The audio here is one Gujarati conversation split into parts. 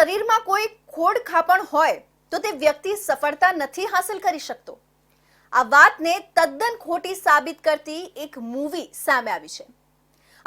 શરીરમાં કોઈ ખોડ ખાપણ હોય તો તે વ્યક્તિ સફળતા નથી હાંસલ કરી શકતો. આ વાતને તદ્દન ખોટી સાબિત કરતી એક મૂવી સામે આવી છે.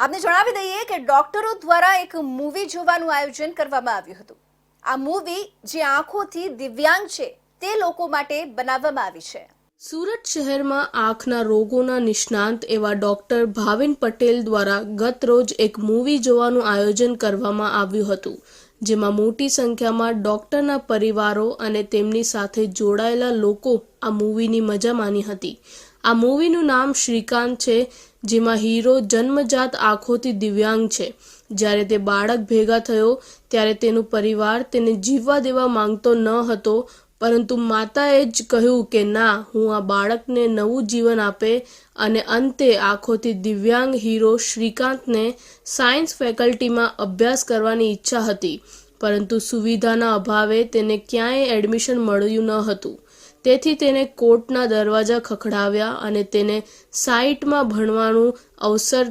આપને જણાવી દઈએ કે ડોક્ટરો દ્વારા એક મૂવી જોવાનું આયોજન કરવામાં આવ્યું હતું. આ મૂવી જે આંખોથી દિવ્યાંગ છે તે લોકો માટે બનાવવામાં આવી છે. સુરત શહેરમાં આંખના રોગોના નિષ્ણાંત એવા ડોક્ટર ભાવિન પટેલ દ્વારા ગત રોજ એક મૂવી જોવાનું આયોજન કરવામાં આવ્યું હતું. જેમાં મોટી સંખ્યામાં ડોક્ટરના પરિવારો અને તેમની સાથે જોડાયેલા લોકો આ મૂવીની મજા માની હતી. આ મૂવીનું નામ શ્રીકાંત છે, જેમાં હીરો જન્મજાત આંખોથી દિવ્યાંગ છે. જ્યારે તે બાળક ભેગા થયો, ત્યારે તેનું પરિવાર તેને જીવવા દેવા માંગતો ન હતો પરંતુ માતાએ જ કહ્યું કે ના, હું આ બાળકને નવું જીવન આપે અને અંતે આંખોથી દિવ્યાંગ હીરો શ્રીકાંતને સાયન્સ ફેકલ્ટીમાં અભ્યાસ કરવાની ઈચ્છા હતી, પરંતુ સુવિધાના અભાવે તેને ક્યાંય એડમિશન મળ્યું ન હતું. તેથી તેને કોર્ટના દરવાજા ખખડાવ્યા અને તેને સાઇટમાં ભણવાનું અવસર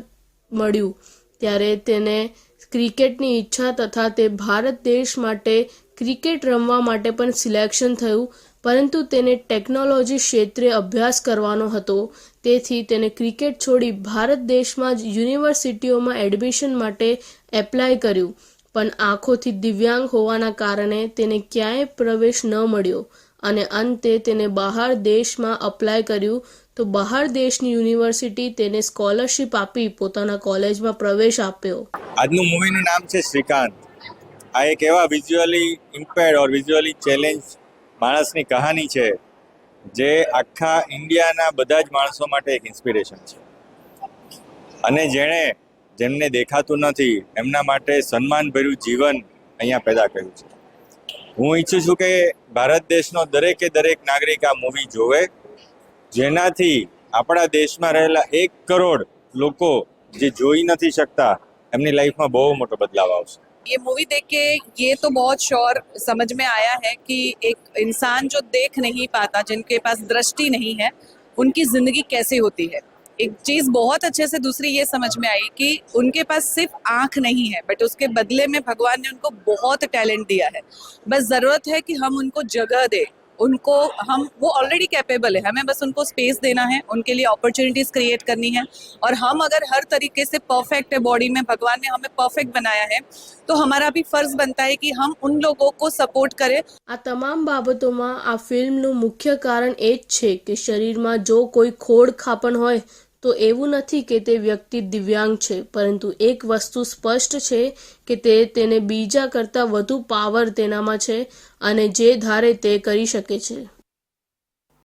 મળ્યું. ત્યારે તેને ક્રિકેટની ઈચ્છા તથા તે ભારત દેશ માટે ક્રિકેટ રમવા માટે પણ સિલેક્શન થયું, પરંતુ તેને ટેકનોલોજી ક્ષેત્રે અભ્યાસ કરવાનો હતો. તેથી તેને ક્રિકેટ છોડી ભારત દેશમાં જ યુનિવર્સિટીઓમાં એડમિશન માટે એપ્લાય કર્યું, પણ આંખોથી દિવ્યાંગ હોવાના કારણે તેને ક્યાંય પ્રવેશ ન મળ્યો. અને અંતે તેને બહાર દેશમાં અપ્લાય કર્યું, તો બહાર દેશની યુનિવર્સિટી તેને સ્કોલરશિપ આપી પોતાના કોલેજમાં પ્રવેશ આપ્યો. આજનું મૂવીનું નામ છે શ્રીકાંત. આ એક એવા visually impaired or visually challenge માણસની કહાની છે જે આખા ઇન્ડિયાના બધા જ માણસો માટે એક ઇન્સ્પિરેશન છે. અને જેણે જેમને દેખાતું નથી, એમના માટે સન્માનભર્યું જીવન અહીંયા પેદા કર્યું છે. હું ઈચ્છું છું કે ભારત દેશનો દરેકે દરેક નાગરિક આ મૂવી જોવે, જેનાથી આપણા દેશમાં રહેલા એક કરોડ લોકો જે જોઈ નથી શકતા, એમની લાઈફમાં બહુ મોટો બદલાવ આવશે. ये मूवी देख के ये तो बहुत श्योर समझ में आया है कि एक इंसान जो देख नहीं पाता, जिनके पास दृष्टि नहीं है, उनकी ज़िंदगी कैसे होती है? एक चीज़ बहुत अच्छे से दूसरी ये समझ में आई कि उनके पास सिर्फ़ आँख नहीं है बट उसके बदले में भगवान ने उनको बहुत टैलेंट दिया है। बस ज़रूरत है कि हम उनको जगह दें। उनको हम वो ऑलरेडी कैपेबल है हमें बस उनको स्पेस देना है उनके लिए अपॉर्चुनिटीज क्रिएट करनी है और हम अगर हर तरीके से परफेक्ट है बॉडी में भगवान ने हमें परफेक्ट बनाया है तो हमारा भी फर्ज बनता है कि हम उन लोगों को सपोर्ट करें આ તમામ બાબતોમાં આ ફિલ્મનું મુખ્ય કારણ એ જ છે કે શરીરમાં જો કોઈ ખોડ ખાપણ હોય તો એવું નથી કે તે વ્યક્તિ દિવ્યાંગ છે, પરંતુ એક વસ્તુ સ્પષ્ટ છે કે તે તેને બીજા કરતાં વધુ પાવર તેનામાં છે અને જે ધારે તે કરી શકે છે.